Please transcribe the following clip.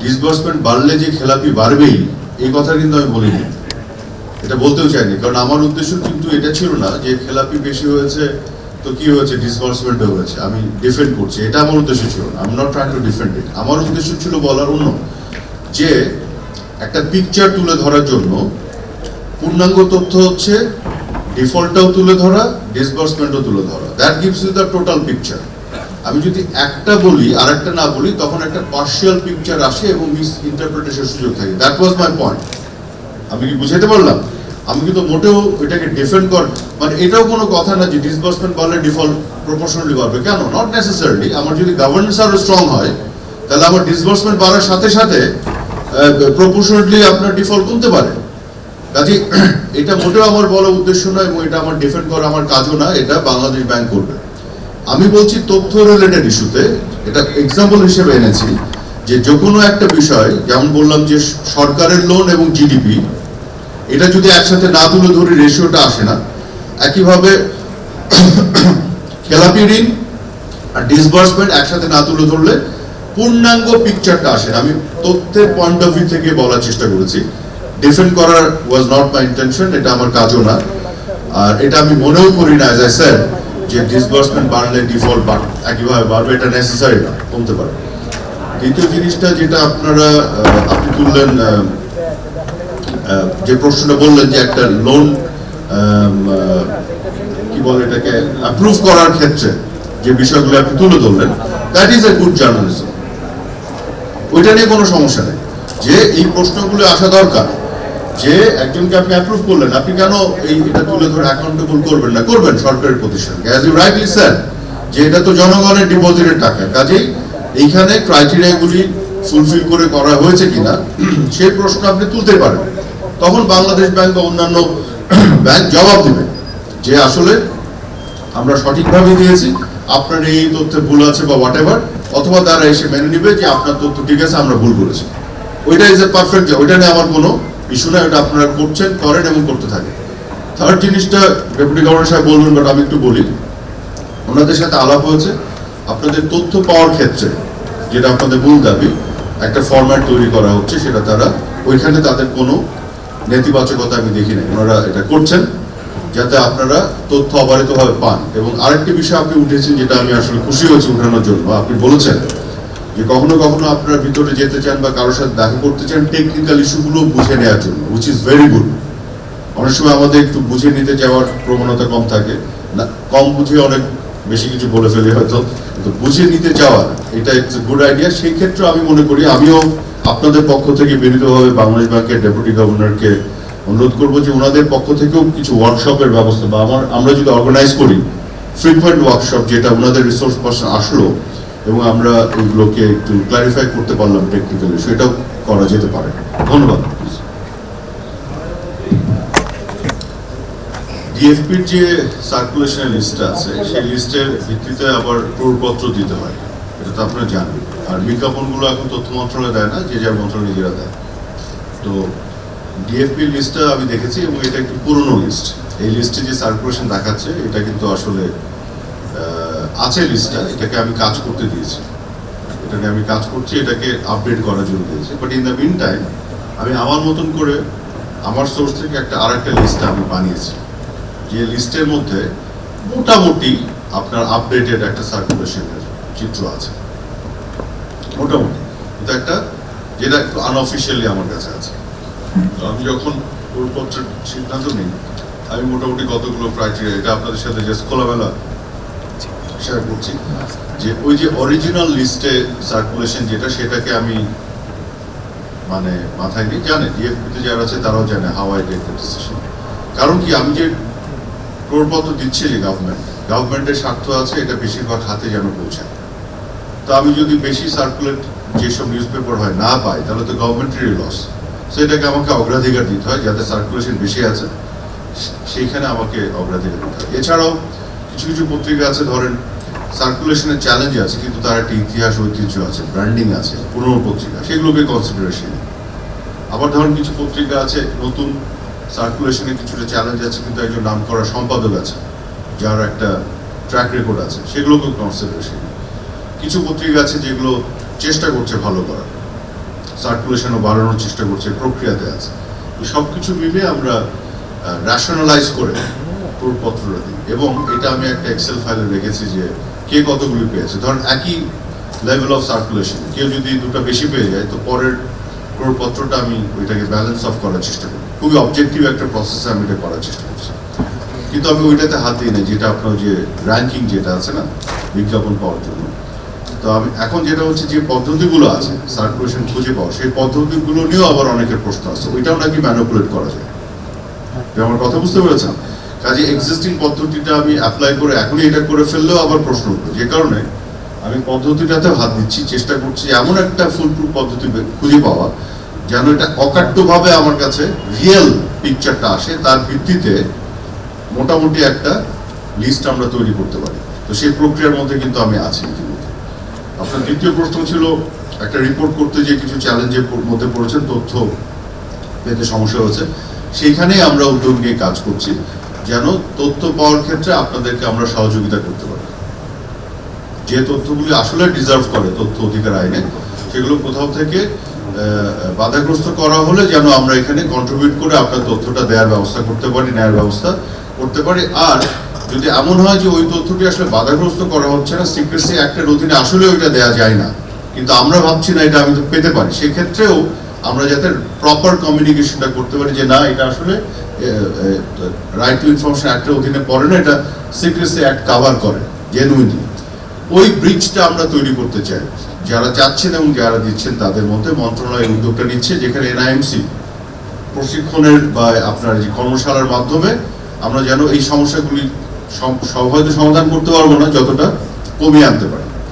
Disbursement বাড়লে যে খেলাপি বাড়বেই, এই কথা কিন্তু আমি বলিনি। এটা বলতেও চাইনি। কারণ আমার উদ্দেশ্য কিন্তু এটা ছিল না যে খেলাপি বেশি হয়েছে, তো কি হয়েছে? ডিসবার্সমেন্ট হয়েছে। আমি ডিফেন্ড করছি। এটা আমার উদ্দেশ্য ছিল না। আমি not try to defend it আমার উদ্দেশ্য ছিল বলার অন্য যে, একটা পিকচার তুলে ধরার জন্য পূর্ণাঙ্গ তথ্য হচ্ছে ডিফল্টটাও তুলে ধরা ডিসবার্সমেন্টও তুলে ধরা। That gives you the total picture আমি যদি একটা বলি আর একটা না বলি, তখন একটা পার্শিয়াল পিকচার আসে এবং মিস ইন্টারপ্রিটেশন সুযোগ থাকে। দ্যাট ওয়াজ মাই পয়েন্ট আমি কি বুঝাতে পারলাম? আমি কিন্তু মোটেও এটাকে ডিফেন্ড কর মানে এটাও কোনো কথা না যে ডিসবার্সমেন্ট বাড়লে ডিফল্ট প্রপোর্শনালি বাড়বে। কেন? নট নেসেসারিলি আমার যদি গভর্নেন্স আরও স্ট্রং হয়, তাহলে আমার ডিসবার্সমেন্ট বাড়ার সাথে সাথে প্রপোর্শনালি আপনার ডিফল্ট কমতে পারে। কাজে এটা মোটেও আমার বলা উদ্দেশ্য নয় এবং এটা আমার ডিফেন্ড করা আমার কাজও না। এটা বাংলাদেশ ব্যাংক করবে। আমি বলছি তথ্য রিলেটেড ইস্যুতে এটা এক্সাম্পল হিসেবে এনেছি, যে যে কোনো একটা বিষয়, যেমন বললাম যে সরকারের লোন এবং জিডিপি এটা যদি একসাথে না তুলে ধরি রেশিওটা আসে না। একইভাবে খেলাপি ঋণ আর ডিসবার্সমেন্ট একসাথে না তুলে ধরলে পূর্ণাঙ্গ পিকচারটা আসে না। আমি তথ্যের পয়েন্ট অফ ভিউ থেকে বলার চেষ্টা করেছি। ডিফেন্ড করার ওয়াজ নট মাই ইন্টেনশন এটা আমার কাজও না। আর এটা আমি মনেও করি না অ্যাজ আই স্যার যে ডিসবার্সমেন্ট বাড়লে ডিফল্ট বাড়, একইভাবে বাড়বে, এটা নেসেসারি না, কমতে পারে। দ্বিতীয় জিনিসটা যেটা আপনারা আপনি তুললেন যে প্রশ্নটা বললেন যে একটা লোন কি বলে এটাকে অ্যাপ্রুভ করার ক্ষেত্রে যে বিষয়গুলো আপনি তুলে ধরলেন that is a good journalism ওইটা নিয়ে কোনো সমস্যা নেই। যে এই প্রশ্নগুলো আসা দরকার যে একজনকে আপনি অ্যাপ্রুভ করলেন, আপনি কেন এই এটা তুলে ধরে অ্যাকাউন্টেবল করবেন না? করবেন সরকারের প্রতিষ্ঠানকে অ্যাজ ইউ রাইটলি স্যার যে এটা তো জনগণের ডিপোজিটের টাকা, কাজেই এইখানে ক্রাইটেরিয়াগুলি ফুলফিল করে করা হয়েছে কিনা, সেই প্রশ্ন আপনি তুলতে পারেন তখন বাংলাদেশ ব্যাংক বা অন্যান্য ব্যাংক জবাব দিবে যে আসলে আমরা সঠিকভাবে দিয়েছি, আপনার এই তথ্যে ভুল আছে বা হোয়াট এভার অথবা তারা এসে মেনে নিবে যে আপনার তথ্য ঠিক আছে, আমরা ভুল করেছি ওইটা ইজ এ পারফেক্ট ওইটা নিয়ে আমার কোনো ইস্যু না ওটা আপনারা করছেন, করেন এবং করতে থাকেন। থার্ড জিনিসটা ডেপুটি গভর্নর সাহেব বলবেন, বাট আমি একটু বলি, ওনাদের সাথে আলাপ হয়েছে। আপনাদের তথ্য পাওয়ার ক্ষেত্রে যেটা আপনাদের মূল দাবি, একটা ফরম্যাট তৈরি করা হচ্ছে, সেটা তারা, ওইখানে তাদের কোনো নেতিবাচকতা আমি দেখি নাই। ওনারা এটা করছেন, যাতে আপনারা তথ্য অবারিতভাবে পান। এবং আরেকটি বিষয় আপনি উঠেছেন, যেটা আমি আসলে খুশি হয়েছি উঠানোর জন্য আপনি বলেছেন যে কখনো কখনো আপনারা ভিতরে যেতে চান বা কারোর সাথে দেখা করতে চান টেকনিক্যাল ইস্যুগুলো বুঝে নেওয়ার জন্য উইচ ইজ ভেরি গুড অনেক সময় আমাদের একটু বুঝে নিতে যাওয়ার প্রবণতা কম থাকে। না, কম বুঝে অনেক বেশি কিছু বলে ফেলি হয়তো, কিন্তু বুঝে নিতে যাওয়া, এটা ইটস গুড আইডিয়া সেই ক্ষেত্রে আমি মনে করি, আমিও আপনাদের পক্ষ থেকে বিনীতভাবে বাংলাদেশ ব্যাংকের ডেপুটি গভর্নরকে অনুরোধ করব যে ওনাদের পক্ষ থেকেও কিছু ওয়ার্কশপের ব্যবস্থা বা আমার, আমরা যদি অর্গানাইজ করি ফ্রিকুয়েন্ট ওয়ার্কশপ যেটা ওনাদের রিসোর্স পার্সন আসলো এবং আমরা এগুলোকে একটু ক্লারিফাই করতে পারলাম টেকনিক্যালি সেটাও করা যেতে পারে। ধন্যবাদ। ডিএফপির যে সার্কুলেশন লিস্টটা আছে, সেই লিস্টের ভিত্তিতে আবার প্রপত্র দিতে হয়। এটা তো আপনারা জানেন। আর বিজ্ঞাপনগুলো এখন তথ্য মন্ত্রণালয় দেয় না, যে যার মন্ত্রণালয় নিজেরা দেয়। তো ডিএফপির লিস্টটা আমি দেখেছি এবং এটা একটু পুরনো লিস্ট এই লিস্টে যে সার্কুলেশন দেখাচ্ছে, এটা কিন্তু আসলে আছে লিস্টটা এটাকে আমি কাজ করতে দিয়েছি। এটাকে আমি কাজ করছি, এটাকে আপডেট করার জন্য দিয়েছি। But in the mean time আমি আমার মতন করে আমার সোর্স থেকে একটা আর একটা লিস্ট আমি বানিয়েছি। যে লিস্টের মধ্যে মোটামুটি আপনার আপডেটেড একটা সার্কুলেশনের চিত্র আছে। মোটামুটি। কিন্তু একটা, যেটা একটু আনঅফিসিয়ালি আমার কাছে আছে। আমি যখন পত্রের সিদ্ধান্ত নিই, আমি মোটামুটি কতগুলো ক্রাইটেরিয়া এটা আপনাদের সাথে যে খোলামেলা শেয়ার করছি যে ওই যে অরিজিনাল লিস্টে সার্কুলেশন যেটা, সেটাকে আমি মানে মাথায় নিয়ে জানে। ডিএফপিতে যারা আছে, তারাও জানে হাউ আই টেক ডিসিশন কারণ কি, আমি যে প্রপত্র দিচ্ছি যে গভর্নমেন্ট গভর্নমেন্টের স্বার্থ আছে, এটা বেশিরভাগ হাতে যেন পৌঁছায়। তো আমি যদি বেশি সার্কুলেট যেসব নিউজ পেপার হয় না পাই, তাহলে তো গভর্নমেন্টেরই লস সেটাকে আমাকে অগ্রাধিকার দিতে হয়, যাতে সার্কুলেশন বেশি আছে সেইখানে আমাকে অগ্রাধিকার দিতে হয়। এছাড়াও কিছু কিছু পত্রিকা আছে, ধরেন সার্কুলেশনের চ্যালেঞ্জ আছে, কিন্তু তার একটা ইতিহাস, ঐতিহ্য আছে ব্র্যান্ডিং আছে, পুরনো পত্রিকা, সেগুলোকে কনসিডারেশন আবার ধরুন কিছু পত্রিকা আছে, নতুন সার্কুলেশনে কিছুটা চ্যালেঞ্জ আছে, কিন্তু একজন নাম করা সম্পাদক আছে, যার একটা ট্র্যাক রেকর্ড আছে, সেগুলোকে কনসিডারেশন কিছু পত্রিকা আছে যেগুলো চেষ্টা করছে ভালো করার সার্কুলেশনও বাড়ানোর চেষ্টা করছে, প্রক্রিয়াতে আছে। সব কিছু মিলে আমরা রেশনালাইজ করে পত্রটা দিই। এবং এটা আমি একটা এক্সেল ফাইলে রেখেছি যে কে কতগুলি পেয়েছে? ধরেন একই লেভেল অফ সার্কুলেশন কেউ যদি দুটো বেশি পেয়ে যায়, তো পরের পত্রটা আমি ওইটাকে ব্যালেন্স অফ করার চেষ্টা করি। খুবই অবজেক্টিভ একটা প্রসেসে আমি এটা করার চেষ্টা করছি। কিন্তু আমি ওইটাতে হাত দিই না, যেটা আপনার যে র্যাঙ্কিং যেটা আছে না, বিজ্ঞাপন পাওয়ার জন্য। তো আমি এখন যেটা হচ্ছে যে পদ্ধতিগুলো আছে সার্কুলেশন খুঁজে পাওয়া, সেই পদ্ধতিগুলো নিয়েও আবার অনেকের প্রশ্ন আছে ওইটাও নাকি ম্যানুপুলেট করা যায়। আমার কথা বুঝতে পেরেছেন কাজে এক্সিস্টিং পদ্ধতিটা আমি অ্যাপ্লাই করে এখনই এটা করে ফেললেও আবার প্রশ্ন উঠবে। যে কারণে আমি পদ্ধতিটাতে হাত দিচ্ছি, চেষ্টা করছি এমন একটা ফুলপ্রুফ পদ্ধতি খুঁজে পাওয়া, যেন এটা অকাট্যভাবে আমার কাছে রিয়েল পিকচারটা আসে। তার ভিত্তিতে মোটামুটি একটা লিস্ট আমরা তৈরি করতে পারি। তো সেই প্রক্রিয়ার মধ্যে কিন্তু আমি আছি ইতিমধ্যে। আপনার দ্বিতীয় প্রশ্ন ছিল, একটা রিপোর্ট করতে যে কিছু চ্যালেঞ্জের মধ্যে পড়েছেন, তথ্য পেতে সমস্যা হয়েছে। সেইখানেই আমরা উদ্যোগ নিয়ে কাজ করছি। যেন তথ্য পাওয়ার ক্ষেত্রে আপনাদেরকে আমরা সহযোগিতা করতে পারি। যে তথ্যগুলি আসলে ডিজার্ভ করে, তথ্য অধিকার আইনে, সেগুলো কোথাও থেকে বাধাগ্রস্ত করা হলে যেন আমরা এখানে কন্ট্রিবিউট করে আপনার তথ্যটা দেওয়ার ব্যবস্থা করতে পারি, নেয়ার ব্যবস্থা করতে পারি। আর যদি এমন হয় যে ওই তথ্যটি আসলে বাধাগ্রস্ত করা হচ্ছে না সিক্রেসি অ্যাক্টের অধীনে আসলে ওইটা দেওয়া যায় না, কিন্তু আমরা ভাবছি না এটা আমি তো পেতে পারি, সেক্ষেত্রেও আমরা যাতে প্রপার কমিউনিকেশনটা করতে পারি যে না, এটা আসলে রাইট টু ইনফরমেশন অ্যাক্টের অধীনে পড়ে না, এটা সিক্রেসি অ্যাক্ট কাভার করে জেনুইনলি ওই ব্রিজটা আমরা তৈরি করতে চাই। যারা চাচ্ছেন এবং যারা দিচ্ছেন, তাদের মধ্যে মন্ত্রণালয় উদ্যোগটা নিচ্ছে, যেখানে এনআইএমসি প্রশিক্ষণের বা আপনার যে কর্মশালার মাধ্যমে আমরা যেন এই সমস্যাগুলি হয়তো সমাধান করতে পারব না, যতটা কমিয়ে আনতে পারি।